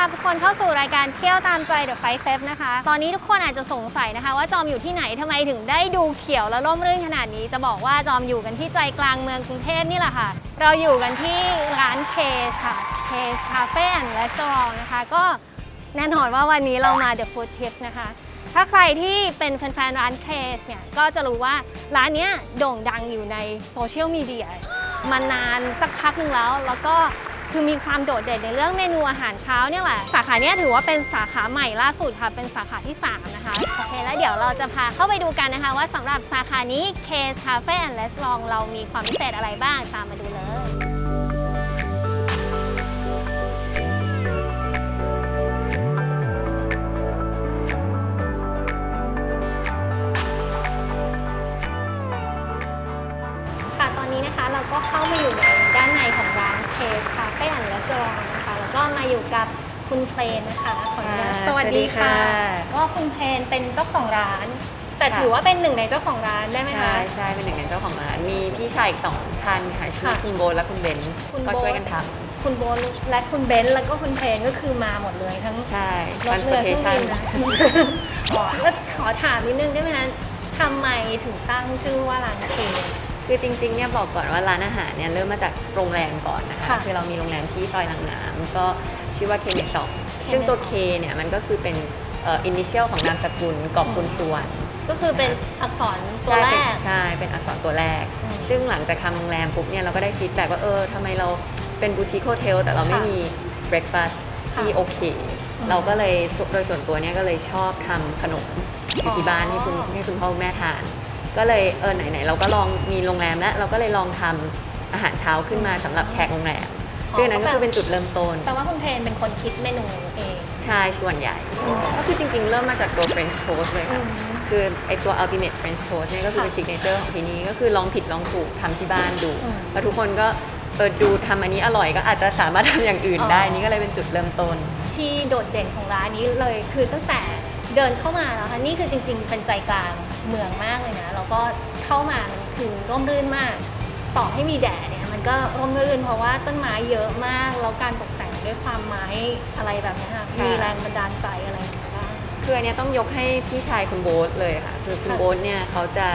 รับทุกคนเข้าสู่รายการเที่ยวตามใจ The Five Fave นะคะ ตอนนี้ทุกคนอาจจะสงสัยนะคะ ว่าจอมอยู่ที่ไหนทำไมถึงได้ดูเขียวและร่มรื่นขนาดนี้ จะบอกว่าจอมอยู่กันที่ใจกลางเมืองกรุงเทพนี่แหละค่ะ เราอยู่กันที่ร้านเคสค่ะเคสคาเฟ่แอนด์รีสอร์ทนะคะ ก็แน่นอนว่าวันนี้เรามา The Food Tips นะคะถ้าใครที่เป็นแฟนๆร้านเคสเนี่ยก็จะรู้ว่าร้านเนี้ยโด่งดังอยู่ในโซเชียลมีเดียมานานสักพักหนึ่งแล้ว แล้วก็ คือมีความโดดเด่นในเรื่องเมนูอาหารเช้าเนี่ยแหละ สาขาเนี้ยถือว่าเป็นสาขาใหม่ล่าสุดค่ะ เป็นสาขาที่ 3 นะคะ โอเค แล้วเดี๋ยวเราจะพาเข้าไปดูกันนะคะ ว่าสำหรับสาขานี้ Case Cafe and Restaurant เรามีความพิเศษอะไรบ้าง ตามมาดูเลย ก็มาอยู่กับคุณเพลนนะคะขออนุญาตค่ะสวัสดีค่ะ สวัสดีค่ะก็คุณเพลนเป็นเจ้าของร้าน แต่ค่ะ ถือว่าเป็นหนึ่งในเจ้าของร้านได้ไหมใช่คะ ใช่เป็นหนึ่งในเจ้าของร้านมีพี่ชายอีกสองท่านค่ะชื่อค่ะคุณโบทและคุณเบนซ์คุณก็โบ๊ท ช่วยกันทคุณโบนและคุณเบนซ์แล้วก็คุณเพลนก็คือมาหมดเลยทั้งำใช่ รถเรือเครื่อง transportation บินนะอ๋อแล้วขอถามนิดนึงได้ไหมคะทำไมถึงตั้งชื่อว่าร้านเค คือจริงๆเนี่ยบอกก่อนว่าร้านอาหารเนี่ยเริ่มมาจากโรงแรมก่อนนะคะ ค่ะคือเรามีโรงแรมที่ซอยลังน้ำก็ชื่อว่าเคเมสอง K ซึ่งตัว Mesong เคเนี่ยมันก็คือเป็นเอ่ออินิเชียลของนามสกุลกอบกุลสวน ก็คือเป็นอักษรตัวใช่แรเป็นก ใช่เป็นอักษรตัวแรก อืมซึ่งหลังจากทำโรงแรมปุ๊บเนี่ยเราก็ได้ฟีดแบ็กว่าเออทำไมเราเป็นบูติคโฮเทลแต่เราไม่ค่ะมีเบรคฟาสต์ที่ค่ะโอเค อืมเราก็เลยส่วนโดยส่วนตัวเนี่ยก็เลยชอบทำขนมอยู่ที่บ้านอ๋อให้คุณให้คุณพ่อคุณแม่ทาน ก็เลยเออไหนๆเราก็ลองมีโรงแรมแล้วเราก็เลยลองทำอาหารเช้าขึ้นมาสำหรับแขกโรงแรมซึ่งอันนั้นก็คือเป็นจุดเริ่มต้น แปลว่าคุณเพลนเป็นคนคิดเมนูเอง ใช่ส่วนใหญ่ ก็คือจริง ๆ เริ่มมาจากตัว French toast เลยค่ะ อืมคือไอตัว ultimate French toast เนี่ยก็คือเป็นค่ะ signature ของที่นี่ก็คือลองผิดลองถูกทำที่บ้านดู อืมแล้วทุกคนก็เออดูทำอันนี้อร่อยก็อาจจะสามารถทำอย่างอื่นอ๋อได้นี่ก็เลยเป็นจุดเริ่มต้น ที่โดดเด่นของร้านนี้เลยคือตั้งแต่เดินเข้ามาแล้วค่ะนี่คือจริง ๆ เป็นใจกลาง เมืองมากเลยนะแล้วก็เข้ามามันคือร่มรื่นมาก ต่อให้มีแดดเนี่ยมันก็ร่มรื่น เพราะว่าต้นไม้เยอะมากแล้วการตกแต่งด้วยความไม้อะไรแบบเนี้ยค่ะค่ะมีแรงบันดาลใจอะไรอย่างเงี้ยบ้างคืออันเนี้ยต้องยกให้พี่ชายคุณโบ๊ทเลยค่ะ คือคุณค่ะโบ๊ทเนี่ยเขาจะ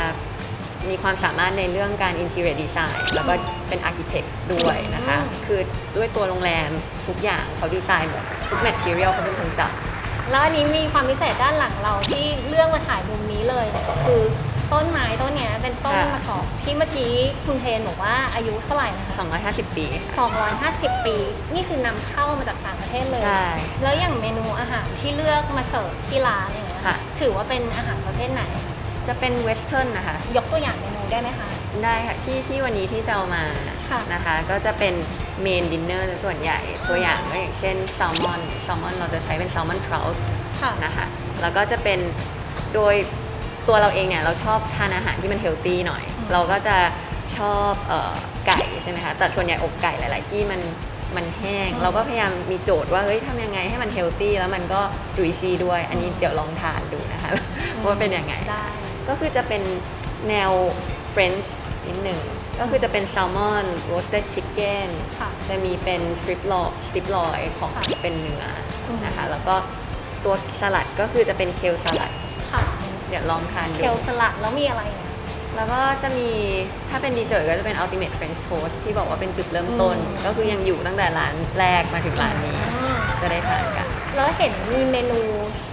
มีความสามารถในเรื่องการ interior design แล้วก็เป็น architect ด้วยนะคะอืมคือด้วยตัวโรงแรมทุกอย่างเขาดีไซน์หมดทุก material เขาเป็นคนจัด แล้วอันนี้มีความพิเศษด้านหลังเราที่เลือกมาถ่ายมุมนี้เลย คือต้นไม้ต้นเนี้ยเป็นต้นค่ะ มะกอกที่เมื่อกี้คุณเทนบอกว่าอายุเท่าไหร่นะคะ250 ปีค่ะ250 ปี นี่คือนำเข้ามาจากต่างประเทศเลย ใช่แล้วอย่างเมนูอาหารที่เลือกมาเสิร์ฟที่ร้านเนี่ยค่ะ ถือว่าเป็นอาหารประเภทไหน จะเป็นเวสเทิร์นนะคะ ยกตัวอย่างเมนูได้ไหมคะ ได้ค่ะที่ที่วันนี้ที่จะเอามา ค่ะ นะคะ ก็จะเป็นเมนดินเนอร์ส่วนใหญ่ตัวอย่างก็อย่างเช่นแซลมอนแซลมอนเราจะใช้เป็นแซลมอนทรัลค่ะ นะคะแล้วก็จะเป็นโดยตัวเราเองเนี่ยเราชอบทานอาหารที่มันเฮลตี้หน่อย อืม เราก็จะชอบเอ่อไก่ใช่ไหมคะแต่ส่วนใหญ่อกไก่หลาย ๆ ที่มันมันแห้ง เราก็พยายามมีโจทย์ว่าเฮ้ยทำยังไงให้มันเฮลตี้แล้วมันก็จุยซีด้วย อันนี้เดี๋ยวลองทานดูนะคะ ว่าเป็นยังไง ได้ ก็คือจะเป็นแนวเฟรนช์นิดหนึ่ง ก็คือจะเป็นแซลมอนโรสเต็ดชิคเก้นค่ะ จะมีเป็นสตริปลอยสตริปลอยของค่ะเป็นเนื้ออม นะคะ แล้วก็ตัวสลัดก็คือจะเป็นเคลสลัด ค่ะเดี๋ยวลองทานเคดูลสลัดแล้วมีอะไรเนี่ยแล้วก็จะมีถ้าเป็นดีเซอร์ตก็จะเป็น ultimate French toast ที่บอกว่าเป็นจุดเริ่มต้น อืม ก็คือยังอยู่ตั้งแต่ร้านแรกมาถึงร้านนี้อืมจะได้ทานกัน แล้วเห็นมีเมนู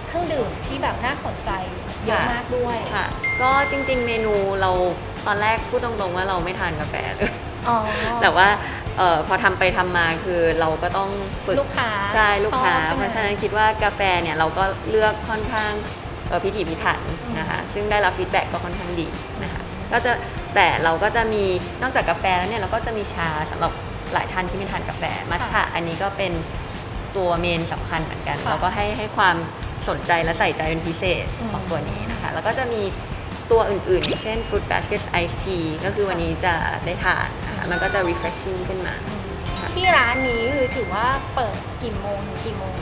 เครื่องดื่มที่แบบน่าสนใจ เยอะค่ะมากด้วย ค่ะ ก็จริง ๆ เมนูเราตอนแรกพูดตรงๆว่าเราไม่ทานกาแฟเลยอ๋อ แต่ว่าเออพอทำไปทำมาคือเราก็ต้องฝึกลูกค้าใช่ลูกค้า ชอบใช่ไหม เพราะฉะนั้นคิดว่ากาแฟเนี่ยเราก็เลือกค่อนข้างเอ่อพิถีพิถันนะคะซึ่งได้รับฟีดแบ็กก็ค่อนข้างดีนะคะก็จะแต่เราก็จะมีนอกจากกาแฟแล้วเนี่ยเราก็จะมีชาสำหรับหลายท่านที่ไม่ทานกาแฟมัทฉะอันนี้ก็เป็นตัวเมนสำคัญเหมือนกัน ค่ะ เราก็ให้ให้ความ สนใจและใส่ใจเป็นพิเศษของตัวนี้นะคะ แล้วก็จะมีตัวอื่นๆอย่างเช่น Fruit Basket Ice Tea ก็คือวันนี้จะได้ทานนะคะมันก็จะ refreshing ขึ้นมา ที่ร้านนี้คือถือว่าเปิดกี่โมงถึงกี่โมง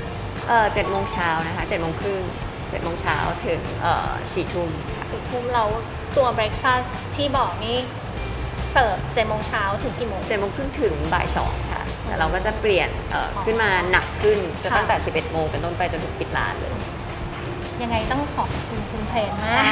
เออเจ็ดโมงเช้านะคะเจ็ดโมงครึ่งเจ็ดโมงเช้าถึงเอ่อสี่ทุ่มค่ะสิบทุ่มเราตัวเบรคฟาสต์ที่บอกนี่เสิร์ฟเจ็ดโมงเช้าถึงกี่โมงเจ็ดโมงครึ่งถึงบ่ายสองค่ะแต่เราก็จะเปลี่ยนเอ่อขึ้นมาหนักขึ้นจะค่ะตั้งแต่ 11 โมงเป็นต้นไปจนถึงปิดร้านเลย ยังไงต้องขอบคุณคุณเพลนมาก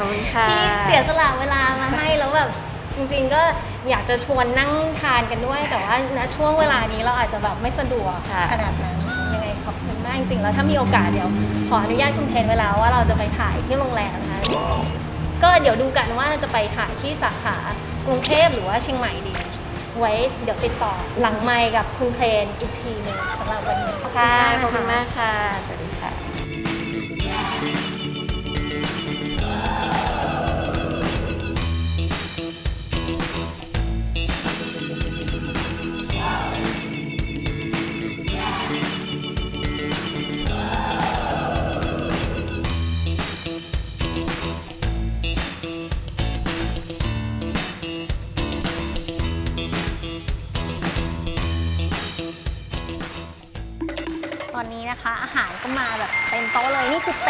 ขอบคุณค่ะที่เสียสละเวลามาให้แล้วแบบจริงๆก็อยากจะชวนนั่งทานกันด้วย แต่ว่าณช่วงเวลานี้เราอาจจะแบบไม่สะดวกค่ะ ขนาดนั้นยังไงขอบคุณมากจริงๆแล้วถ้ามีโอกาสเดี๋ยว ขออนุญาตคุณเพนเวแลาว่าเราจะไปถ่ายที่โรงแรมนะคะก็เดี๋ยวดูกันว่าจะไปถ่ายที่สาขากรุงเทพหรือว่าเชียงใหม่ดี ไว้เดี๋ยวติดต่อหลังไมค์กับคุณเพนอีกทีหนึ่งสำหรับวันนี้ขอบคุณค่ะ มากขอบคุณนะะ มากค่ะ สวัสดีค่ะ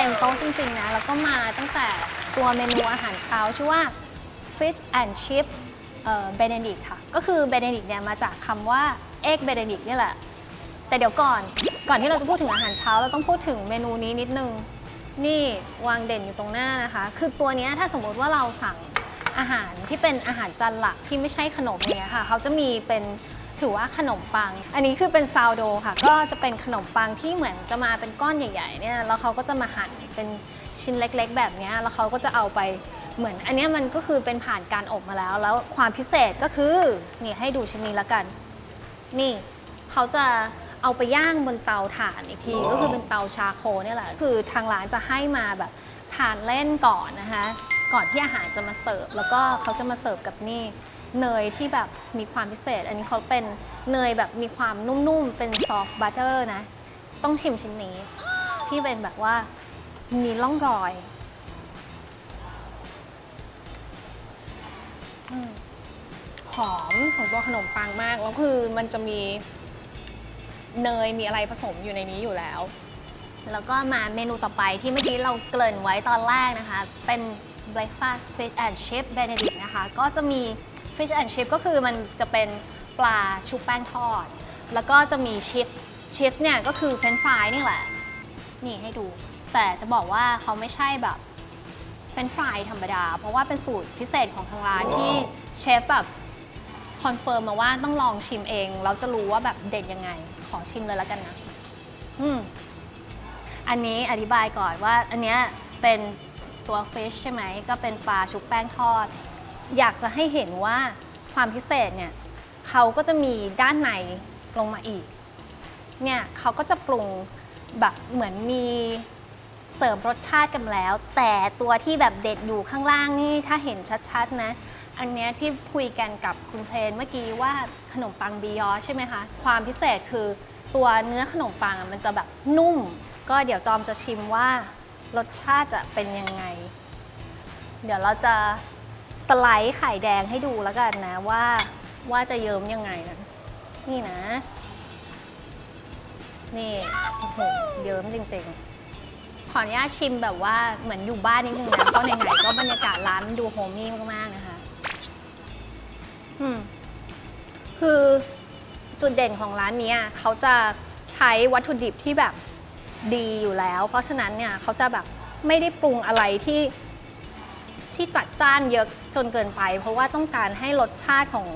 ต็มโต๊ะจริงๆนะ แล้วก็มาตั้งแต่ตัวเมนูอาหารเช้าชื่อว่า fish and chip เอ่อ benedict ค่ะ ก็คือ benedict เนี่ยมาจากคำว่า egg benedict เนี่ยแหละ แต่เดี๋ยวก่อน ก่อนที่เราจะพูดถึงอาหารเช้า เราต้องพูดถึงเมนูนี้นิดนึง นี่วางเด่นอยู่ตรงหน้านะคะ คือตัวนี้ถ้าสมมติว่าเราสั่งอาหารที่เป็นอาหารจานหลักที่ไม่ใช่ขนมเนี้ยค่ะ เขาจะมีเป็น ถือว่าขนมปัง อันนี้คือเป็นซาวโดค่ะ ก็จะเป็นขนมปังที่เหมือนจะมาเป็นก้อนใหญ่ๆเนี่ยแล้วเขาก็จะมาหั่นเป็นชิ้นเล็กๆ แบบเนี้ยแล้วเขาก็จะเอาไปเหมือนอันเนี้ยมันก็คือเป็นผ่านการอบมาแล้ว แล้วความพิเศษก็คือนี่ให้ดูชิ้นนี้ละกัน นี่เขาจะเอาไปย่างบนเตาถ่านอีกที ก็คือเป็นเตาชาโคลเนี่ยแหละ คือทางร้านจะให้มาแบบทานเล่นก่อนนะคะ ก่อนที่อาหารจะมาเสิร์ฟแล้วก็เขาจะมาเสิร์ฟกับนี่ เนยที่แบบมีความพิเศษ อันนี้เขาเป็นเนยแบบมีความนุ่มๆ เป็นซอฟต์บัตเตอร์นะ ต้องชิมชิ้นนี้ ที่เป็นแบบว่ามีร่องรอยอหอมของตัวขนมปังมาก แล้วคือมันจะมีเนยมีอะไรผสมอยู่ในนี้อยู่แล้ว แล้วก็มาเมนูต่อไปที่เมื่อกี้เราเกริ่นไว้ตอนแรกนะคะ เป็น breakfast fish and chip benedict นะคะ ก็จะมี fish and chip ก็คือมันจะเป็นปลาชุบแป้งทอด แล้วก็จะมีชิปชิปเนี่ยก็คือเฟรนฟรายนี่แหละ นี่ให้ดู แต่จะบอกว่าเขาไม่ใช่แบบเฟรนฟรายธรรมดา เพราะว่าเป็นสูตรพิเศษของทางร้านที่เชฟแบบคอนเฟิร์มมาว่าต้องลองชิมเองแล้วจะรู้ว่าแบบเด็ดยังไง ขอชิมเลยแล้วกันนะอืมอันนี้อธิบายก่อนว่าอันเนี้ยเป็นตัวฟิชใช่ไหม ก็เป็นปลาชุบแป้งทอด อยากจะให้เห็นว่าความพิเศษเนี่ยเขาก็จะมีด้านในลงมาอีก เนี่ยเขาก็จะปรุงแบบเหมือนมีเสริมรสชาติกันแล้ว แต่ตัวที่แบบเด็ดอยู่ข้างล่างนี่ถ้าเห็นชัดๆนะ อันเนี้ยที่คุยกันกับคุณเพลนเมื่อกี้ว่าขนมปังบียอใช่ไหมคะ ความพิเศษคือตัวเนื้อขนมปังอะมันจะแบบนุ่ม ก็เดี๋ยวจอมจะชิมว่ารสชาติจะเป็นยังไง เดี๋ยวเราจะ สไลด์ไข่แดงให้ดูแล้วกันนะว่าว่าจะเยิ้มยังไงนะนี่นะ นี่โอ้โหเยิ้มจริงๆ ขออนุญาตชิมแบบว่าเหมือนอยู่บ้านนิดนึงนะเพราะไหนๆก็บรรยากาศร้านดูโฮมมี่มากๆนะคะ อืม คือจุดเด่นของร้านนี้เขาจะใช้วัตถุดิบที่แบบดีอยู่แล้ว เพราะฉะนั้นเนี่ยเขาจะแบบไม่ได้ปรุงอะไรที่ ที่จัดจ้านเยอะจนเกินไป เพราะว่าต้องการให้รสชาติของ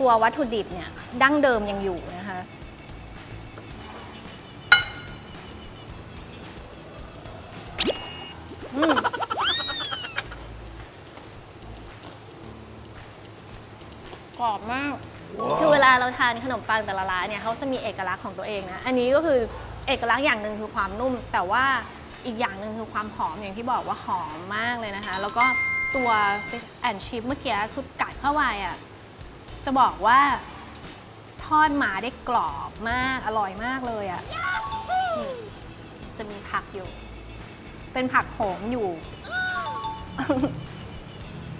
ตัววัตถุดิบเนี่ยดั้งเดิมยังอยู่นะคะอืมกรอบมาก คือเวลาเราทานขนมปังแต่ละร้านเนี่ยเขาจะมีเอกลักษณ์ของตัวเองนะ อันนี้ก็คือเอกลักษณ์อย่างหนึ่งคือความนุ่ม แต่ว่า อีกอย่างหนึ่งคือความหอมอย่างที่บอกว่าหอมมากเลยนะคะ แล้วก็ตัว fish and chip เมื่อกี้คือกัดเข้าไปอะจะบอกว่าทอดมาได้กรอบมากอร่อยมากเลยอะจะมีผักอยู่ เป็นผักโขมอยู่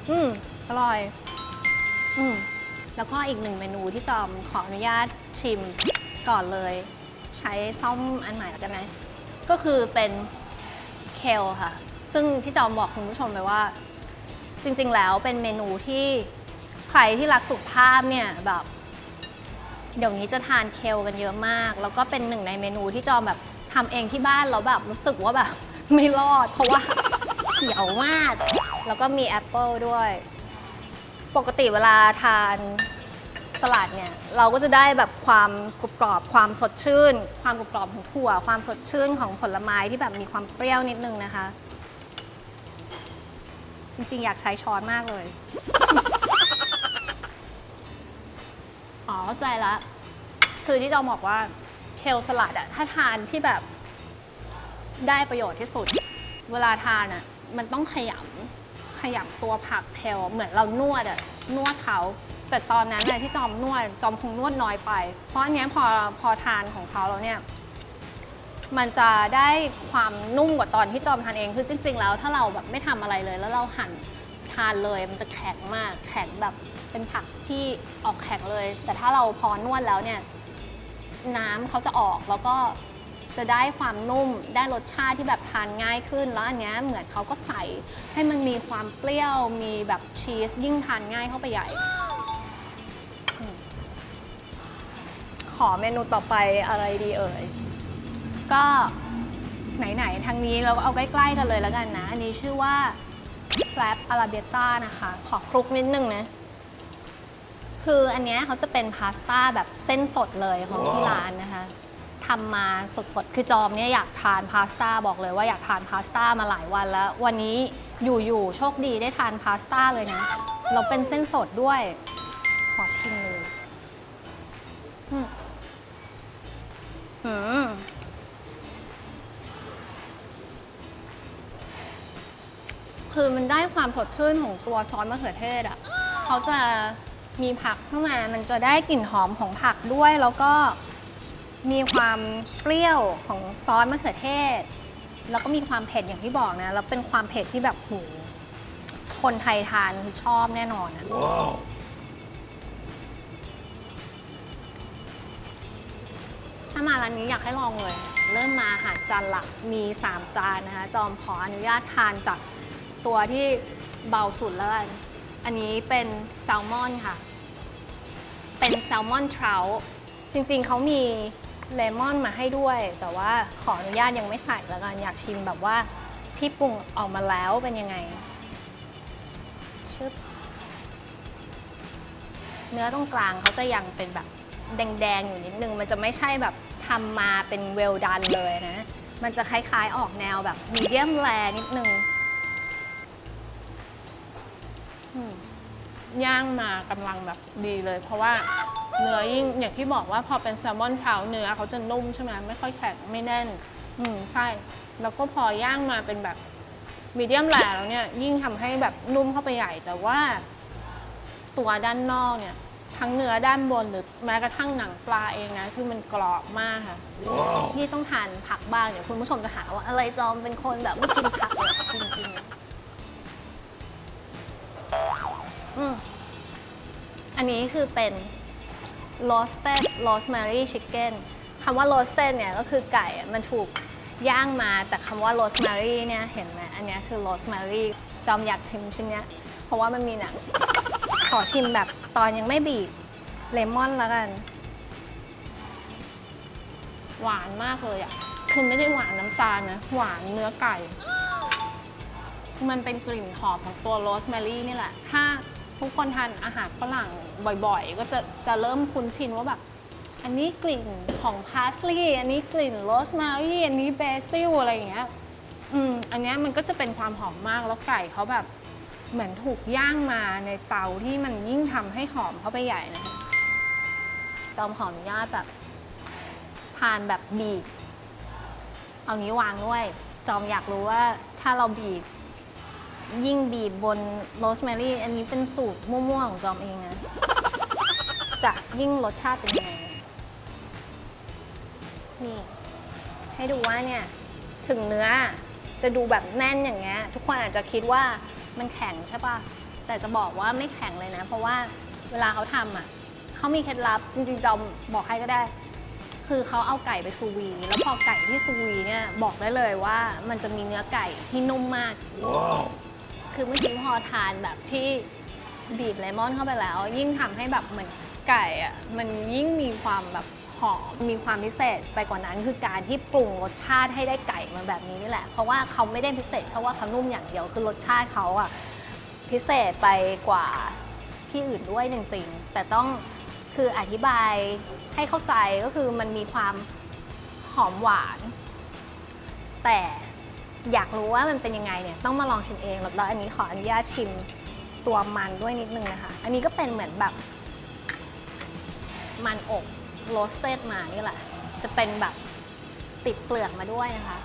อืมอร่อย อืมแล้วก็อีกหนึ่งเมนูที่จอมขออนุญาตชิมก่อนเลย ใช้ซ่อมอันใหม่ได้ไหมก็คือเป็น เคลค่ะ ซึ่งที่จอมบอกคุณผู้ชมไปว่า จริง ๆ แล้วเป็นเมนูที่ใครที่รักสุขภาพเนี่ยแบบ เดี๋ยวนี้จะทานเคลกันเยอะมาก แล้วก็เป็นหนึ่งในเมนูที่จอมแบบทำเองที่บ้านแล้วแบบรู้สึกว่าแบบไม่รอด เพราะว่าเขียวมาก แล้วก็มีแอปเปิลด้วย ปกติเวลาทาน สลัดเนี่ยเราก็จะได้แบบความกรุบกรอบความสดชื่น ความกรุบกรอบของถั่ว ความสดชื่นของผลไม้ที่แบบมีความเปรี้ยวนิดนึงนะคะ จริงๆ อยากใช้ช้อนมากเลย อ๋อเข้าใจละ คือที่เราบอกว่าเคลสลัดอะถ้าทานที่แบบได้ประโยชน์ที่สุด เวลาทานอะมันต้องขยำขยำตัวผักเคลเหมือนเรานวดอะนวดเขา แต่ตอนนั้นอะที่จอมนวดจอมคงนวดน้อยไป เพราะอันเนี้ยพอพอทานของเขาแล้วเนี่ยมันจะได้ความนุ่มกว่าตอนที่จอมทานเองคือจริง ๆ แล้วถ้าเราแบบไม่ทำอะไรเลย แล้วเราหั่นทานเลย มันจะแข็งมากแข็งแบบเป็นผักที่ออกแข็งเลย แต่ถ้าเราพอนวดแล้วเนี่ยน้ำเขาจะออกแล้วก็จะได้ความนุ่มได้รสชาติที่แบบทานง่ายขึ้น แล้วอันเนี้ยเหมือนเขาก็ใส่ให้มันมีความเปรี้ยวมีแบบชีสยิ่งทานง่ายเข้าไปใหญ่ ขอเมนูต่อไปอะไรดีเอ่ย ก็ไหนๆทางนี้เราก็เอาใกล้ๆกันเลยแล้วกันนะ อันนี้ชื่อว่า flap a r a b i e t a นะคะ ขอคลุกนิดนึงนะ คืออันเนี้ยเขาจะเป็นพาสต้าแบบเส้นสดเลยของที่ร้านนะคะทำมาสดๆ คือจอมเนี่ยอยากทานพาสต้าบอกเลยว่าอยากทานพาสต้ามาหลายวันแล้ว วันนี้อยู่ๆโชคดีได้ทานพาสต้าเลยนะ เราเป็นเส้นสดด้วย ขอชิมเลยอืม คือมันได้ความสดชื่นของตัวซอสมะเขือเทศอะเขาจะมีผักเข้ามา มันจะได้กลิ่นหอมของผักด้วย แล้วก็มีความเปรี้ยวของซอสมะเขือเทศ แล้วก็มีความเผ็ดอย่างที่บอกนะ แล้วเป็นความเผ็ดที่แบบโหคนไทยทานคือชอบแน่นอนอะถ้ามาร้านนี้อยากให้ลองเลย เริ่มมาอาหารจานหลักมี 3 จานนะคะ จอมขออนุญาตทานจาก ตัวที่เบาสุดแล้วกัน อันนี้เป็นแซลมอนค่ะ เป็นแซลมอนทราวจริงๆ เขามีเลมอนมาให้ด้วย แต่ว่าขออนุญาตยังไม่ใส่แล้วกัน อยากชิมแบบว่าที่ปรุงออกมาแล้วเป็นยังไงชึบเนื้อตรงกลางเขาจะยังเป็นแบบแดงๆ อยู่นิดนึง มันจะไม่ใช่แบบทำมาเป็นเวลดันเลยนะ มันจะคล้ายๆออกแนวแบบมีเดียมแรนิดนึง ย่างมากำลังแบบดีเลย เพราะว่าเนื้อยิ่งอย่างที่บอกว่าพอเป็นแซลมอนเทาเนื้อเขาจะนุ่มใช่ไหมไม่ค่อยแข็งไม่แน่น อืมใช่ แล้วก็พอย่างมาเป็นแบบมีเดียมแรแล้วเนี่ยยิ่งทำให้แบบนุ่มเข้าไปใหญ่ แต่ว่า ตัวด้านนอกเนี่ย ทั้งเนื้อด้านบนหรือแม้กระทั่งหนังปลาเองนะ คือมันกรอบมากค่ะ ที่ต้องทานผักบ้างเดี๋ยวคุณผู้ชมจะหาว่าอะไรจอมเป็นคนแบบไม่กินผักเลยจริงๆ อืมอันนี้คือเป็น roasted rosemary chicken คำว่า roasted เนี่ยก็คือไก่อะมันถูกย่างมาแต่คำว่า rosemary เนี่ยเห็นไหมอันเนี้ยคือ rosemary จอมอยากชิมชิ้นเนี้ย เพราะว่ามันมีหนัง ขอชิมแบบตอนยังไม่บีบเลมอนแล้วกัน หวานมากเลยอะคือไม่ได้หวานน้ำตาลนะ หวานเนื้อไก่ มันเป็นกลิ่นหอมของตัวโรสแมรี่นี่แหละ ถ้า ทุกคนทานอาหารฝรั่งบ่อยๆ ก็จะจะเริ่มคุ้นชินว่าแบบ อันนี้กลิ่นของพาสลีย์อันนี้กลิ่นโรสแมรี่อันนี้เบซิลอะไรอย่างเงี้ยอืมอันเนี้ยมันก็จะเป็นความหอมมากแล้วไก่เขาแบบเหมือนถูกย่างมาในเตาที่มันยิ่งทำให้หอมเข้าไปใหญ่นะคะจอมขออนุญาตแบบ ทานแบบบีบ เอานี้วางด้วย จอมอยากรู้ว่าถ้าเราบีบ ยิ่งบีบบนโรสแมรี่ อันนี้เป็นสูตรมั่วๆของจอมเองนะ จะยิ่งรสชาติเป็นยังไง นี่ ให้ดูว่าเนี่ย ถึงเนื้อจะดูแบบแน่นอย่างเงี้ย ทุกคนอาจจะคิดว่ามันแข็งใช่ปะแต่จะบอกว่าไม่แข็งเลยนะ เพราะว่าเวลาเขาทำอะเขามีเคล็ดลับจริงๆจอมบอกให้ก็ได้ คือเขาเอาไก่ไปซูวี แล้วพอไก่ที่ซูวีเนี่ยบอกได้เลยว่ามันจะมีเนื้อไก่ที่นุ่มมาก คือเมื่อกี้พอทานแบบที่บีบเลมอนเข้าไปแล้ว ยิ่งทำให้แบบเหมือนไก่อะมันยิ่งมีความแบบหอมมีความพิเศษไปกว่านั้นคือการที่ปรุงรสชาติให้ได้ไก่มาแบบนี้นี่แหละ เพราะว่าเขาไม่ได้พิเศษเพราะว่าเขานุ่มอย่างเดียวคือรสชาติเขาอะพิเศษไปกว่าที่อื่นด้วยจริงๆ แต่ต้องคืออธิบายให้เข้าใจก็คือมันมีความหอมหวาน แต่ อยากรู้ว่ามันเป็นยังไงเนี่ยต้องมาลองชิมเองแล้วอันนี้ขออนุญาตชิมตัวมันด้วยนิดนึงนะคะ อันนี้ก็เป็นเหมือนแบบ มันอบโรสเตดมานี่แหละ จะเป็นแบบติดเปลือกมาด้วยนะคะ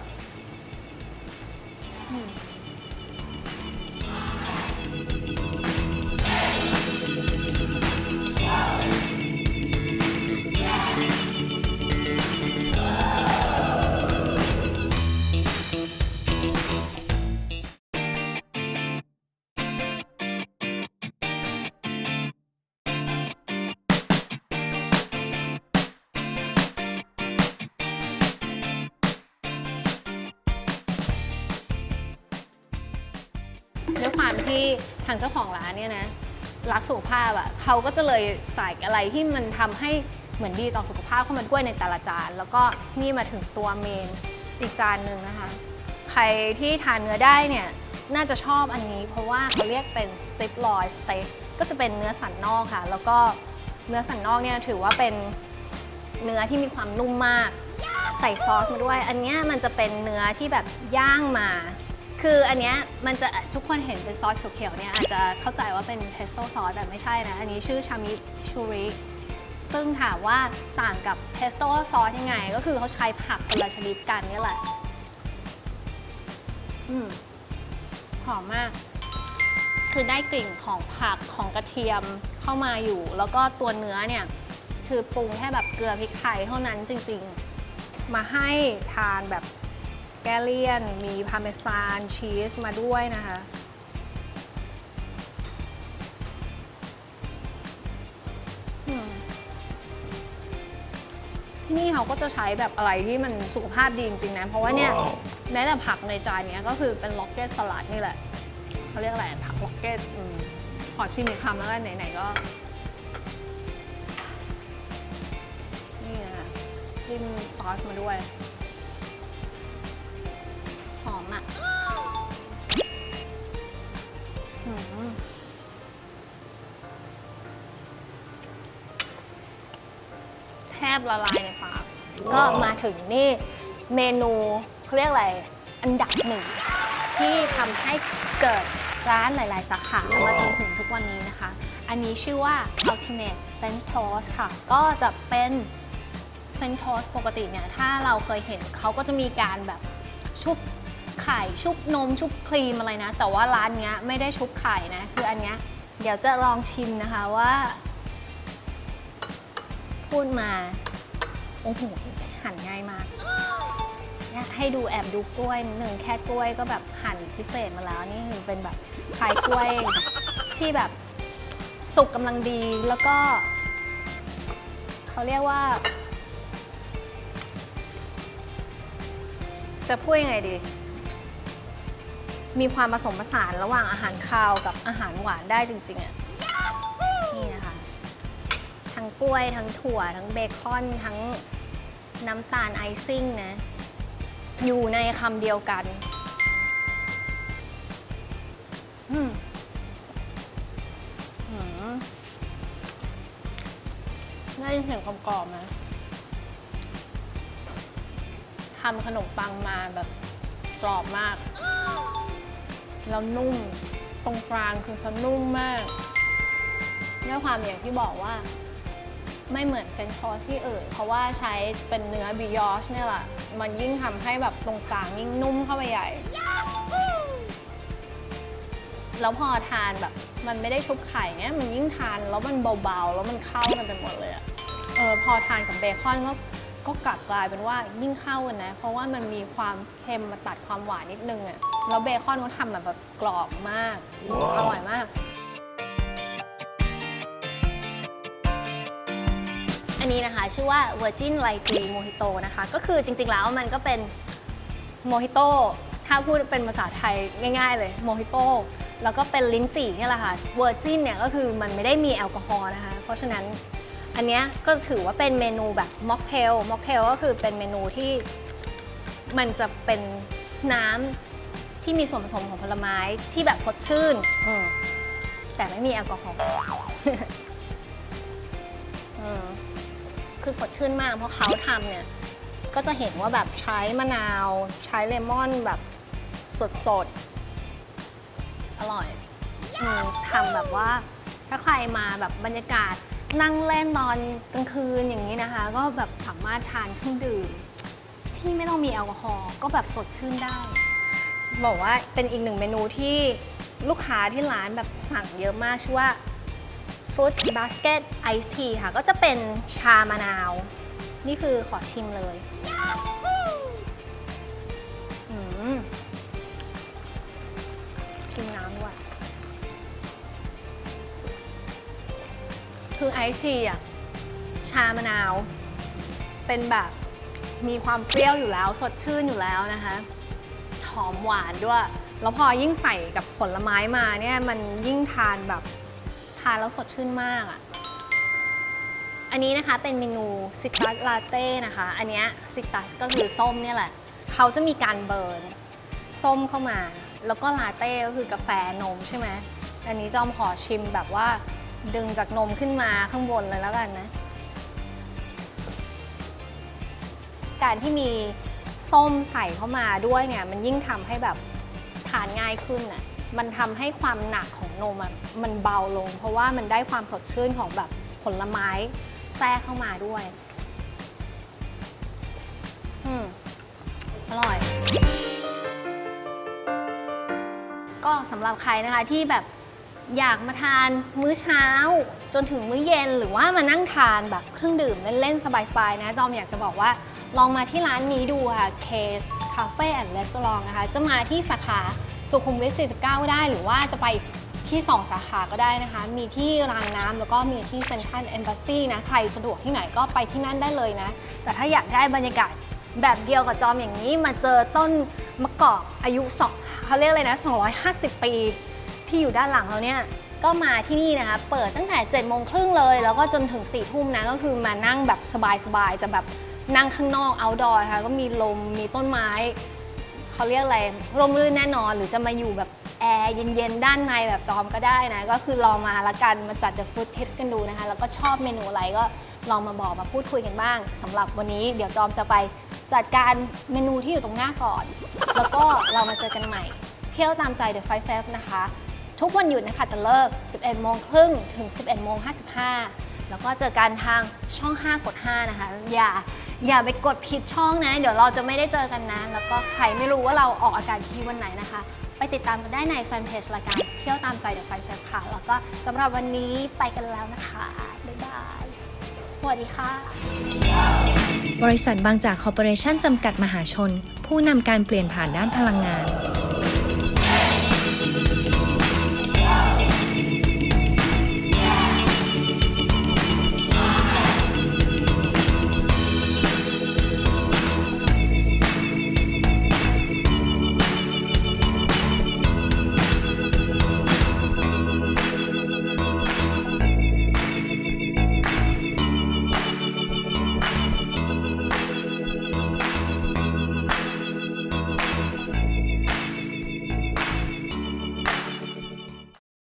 างเจ้าของร้านเนี่ยนะรักสุขภาพอะ่ะเขาก็จะเลยใส่อะไรที่มันทำให้เหมือนดีต่อสุขภาพเข้ามาด้วยในแต่ละจาน แล้วก็นี่มาถึงตัวเมนอีกจานหนึ่งนะคะ ใครที่ทานเนื้อได้เนี่ยน่าจะชอบอันนี้ เพราะว่าเขาเรียกเป็นสเต็กลอยสเต็กก็จะเป็นเนื้อสันนอกค่ะ แล้วก็เนื้อสันนอกเนี่ยถือว่าเป็นเนื้อที่มีความนุ่มมาก ใส่ซอสมาด้วย อันเนี้ยมันจะเป็นเนื้อที่แบบย่างมา คืออันเนี้ยมันจะทุกคนเห็นเป็นซอสเขียวๆเนี่ยอาจจะเข้าใจว่าเป็นเพสโต้ซอสแต่ไม่ใช่นะ อันนี้ชื่อชามิชูริซึ่งถามว่าต่างกับเพสโต้ซอสยังไง ก็คือเขาใช้ผักคนละชนิดกันนี่แหละ อืมหอมมาก คือได้กลิ่นของผักของกระเทียมเข้ามาอยู่ แล้วก็ตัวเนื้อเนี่ย คือปรุงแค่แบบเกลือพริกไทยเท่านั้นจริง ๆ มาให้ทานแบบ แกเลียน มีพาเมซานชีสมาด้วยนะคะอืมที่นี่เขาก็จะใช้แบบอะไรที่มันสุขภาพดีจริงๆนะ เพราะว่าเนี่ย แม้แต่ผักในจานเนี้ยก็คือเป็นล็อกเก็ตสลัดนี่แหละเขาเรียกอะไรผักล็อกเก็ตอืมขอชิมอีกคำแล้วกันไหนๆก็ นี่นะคะจิ้มซอสมาด้วยหอ มอะแทบละลายในปาก ก็มาถึงนี่เมนูเขาเรียกอะไร อันดับหนึ่ง ที่ทำให้เกิดร้านหลาย ๆ สาขามาจนถึงทุกวันนี้นะคะ อันนี้ชื่อว่า Ultimate French Toast ค่ะ ก็จะเป็น French Toast ปกติเนี่ย ถ้าเราเคยเห็นเขาก็จะมีการแบบชุบ ไข่ชุบนมชุบครีมอะไรนะ แต่ว่าร้านเนี้ยไม่ได้ชุบไข่นะ คืออันเนี้ยเดี๋ยวจะลองชิมนะคะว่า พูดมา โอ้โหหั่นง่ายมากให้ดูแอบดูกล้วยนิดนึงแค่กล้วยก็แบบหั่นพิเศษมาแล้วนี่คือเป็นแบบชายกล้วยที่แบบสุกกำลังดีแล้วก็ เขาเรียกว่า จะพูดยังไงดี มีความผสมผสานระหว่างอาหารคาวกับอาหารหวานได้จริงๆอะนี่นะคะทั้งกล้วยทั้งถั่ว ทั้งเบคอน ทั้งน้ำตาลไอซิ่งนะ อยู่ในคำเดียวกันอืมได้ยินเสียงกรอบๆนะทำขนมปังมาแบบกรอบมาก แล้วนุ่มตรงกลางคือเขานุ่มมากด้วยความอย่างที่บอกว่าไม่เหมือนเฟรนช์ทอสที่อื่น เพราะว่าใช้เป็นเนื้อบิยอชเนี่ยแหละ มันยิ่งทำให้แบบตรงกลางยิ่งนุ่มเข้าไปใหญ่ แล้วพอทานแบบ มันไม่ได้ชุบไข่เนี่ยมันยิ่งทานแล้วมันเบาๆ แล้วมันเข้ากันไปหมดเลยอะเออพอทานกับเบคอนก็ ก็กลับกลายเป็นว่ายิ่งเข้ากันนะ เพราะว่ามันมีความเค็มมาตัดความหวานนิดนึงอะแล้วเบคอนเขาทำแบบกรอบมาก อร่อยมาก อันนี้นะคะชื่อว่า Virgin Lychee Mojito นะคะ ก็คือจริง ๆ แล้วมันก็เป็นโมฮิโต้ถ้าพูดเป็นภาษาไทยง่าย ๆ เลยโมฮิโต้แล้วก็เป็นลิ้นจี่เนี่ยแหละค่ะ Virgin เนี่ยก็คือมันไม่ได้มีแอลกอฮอล์นะคะ เพราะฉะนั้น อันเนี้ยก็ถือว่าเป็นเมนูแบบม็อกเทล ม็อกเทลก็คือเป็นเมนูที่มันจะเป็นน้ำที่มีส่วนผสมของผลไม้ที่แบบสดชื่นอืมแต่ไม่มีแอลกอฮอล์อืมคือสดชื่นมาก เพราะเขาทำเนี่ย ก็จะเห็นว่าแบบใช้มะนาว ใช้เลมอนแบบสดๆ อร่อยอมทำแบบว่าถ้าใครมาแบบบรรยากาศ นั่งเล่นตอนกลางคืนอย่างนี้นะคะ ก็แบบสามารถทานเครื่องดื่ม ที่ไม่ต้องมีแอลกอฮอล์ก็แบบสดชื่นได้ บอกว่าเป็นอีกหนึ่งเมนูที่ลูกค้าที่ร้านแบบสั่งเยอะมากชื่อว่า Fruit Basket Ice Tea ค่ะ ก็จะเป็นชามะนาว นี่คือขอชิมเลยอืมกินน้ำด้วย คือไอซ์ทีอะ ชามะนาว เป็นแบบมีความเปรี้ยวอยู่แล้ว สดชื่นอยู่แล้วนะคะ หอมหวานด้วย แล้วพอยิ่งใส่กับผลไม้มาเนี่ยมันยิ่งทานแบบทานแล้วสดชื่นมากอะ อันนี้นะคะเป็นเมนูซิตรัสลาเต้นะคะ อันเนี้ยซิตรัสก็คือส้มเนี่ยแหละ เขาจะมีการเบิร์นส้มเข้ามา แล้วก็ลาเต้ก็คือกาแฟนมใช่ไหมอันนี้จอมขอชิมแบบว่า ดึงจากนมขึ้นมาข้างบนเลยแล้วกันนะ การที่มีส้มใส่เข้ามาด้วยเนี่ยมันยิ่งทำให้แบบทานง่ายขึ้นอะมันทำให้ความหนักของนมอะมันเบาลง เพราะว่ามันได้ความสดชื่นของแบบผลไม้แทรกเข้ามาด้วยอืมอร่อย ก็สำหรับใครนะคะที่แบบ อยากมาทานมื้อเช้า จนถึงมื้อเย็น หรือว่ามานั่งทานแบบเครื่องดื่มเล่นๆ สบาย ๆ นะ จอมอยากจะบอกว่าลองมาที่ร้านนี้ดูค่ะ Case Cafe and Restaurant นะคะ จะมาที่สาขาสุขุมวิท 49 ก็ได้ หรือว่าจะไปที่ 2 สาขาก็ได้นะคะ มีที่รางน้ำแล้วก็มีที่เซ็นทรัล e อ b บ s ซีนะ ใครสะดวกที่ไหนก็ไปที่นั่นได้เลยนะ แต่ถ้าอยากได้บรรยากาศแบบเดียวกับจอมอย่างนี้มาเจอต้นมะกอกอายุสองเขาเรียกเลยนะ 250 ปี ที่อยู่ด้านหลังเราเนี่ยก็มาที่นี่นะคะ เปิดตั้งแต่7จ็ดโมงครึ่งเลย แล้วก็จนถึง4ี่ทุ่มนะก็คือมานั่งแบบสบายๆ จะแบบนั่งข้างนอก outdoor นะคะก็มีลมมีต้นไม้ เขาเรียกอะไรร่มรื่นแน่นอน หรือจะมาอยู่แบบแอร์เย็นๆ ด้านในแบบจอมก็ได้นะ ก็คือลองมาละกันมาจัด The Food Tips กันดูนะคะ แล้วก็ชอบเมนูอะไรก็ลองมาบอกมาพูดคุยกันบ้างสำหรับวันนี้เดี๋ยวจอมจะไปจัดการเมนูที่อยู่ตรงหน้าก่อน แล้วก็เรามาเจอกันใหม่ เที่ยวตามใจ The Five Fab นะคะ ทุกวันหยุดนะคะจะเลิก 11 โมงครึ่งถึง 11 โมง 55 แล้วก็เจอกันทางช่อง 5 กด 5 นะคะ อย่าอย่าไปกดผิดช่องนะ เดี๋ยวเราจะไม่ได้เจอกันนะ แล้วก็ใครไม่รู้ว่าเราออกอากาศที่วันไหนนะคะ ไปติดตามกันได้ในแฟนเพจรายการเที่ยวตามใจ The Five Fab ค่ะ แล้วก็สำหรับวันนี้ไปกันแล้วนะคะ บ๊ายบาย สวัสดีค่ะ บริษัทบางจากคอร์ปอเรชันจำกัดมหาชน ผู้นำการเปลี่ยนผ่านด้านพลังงาน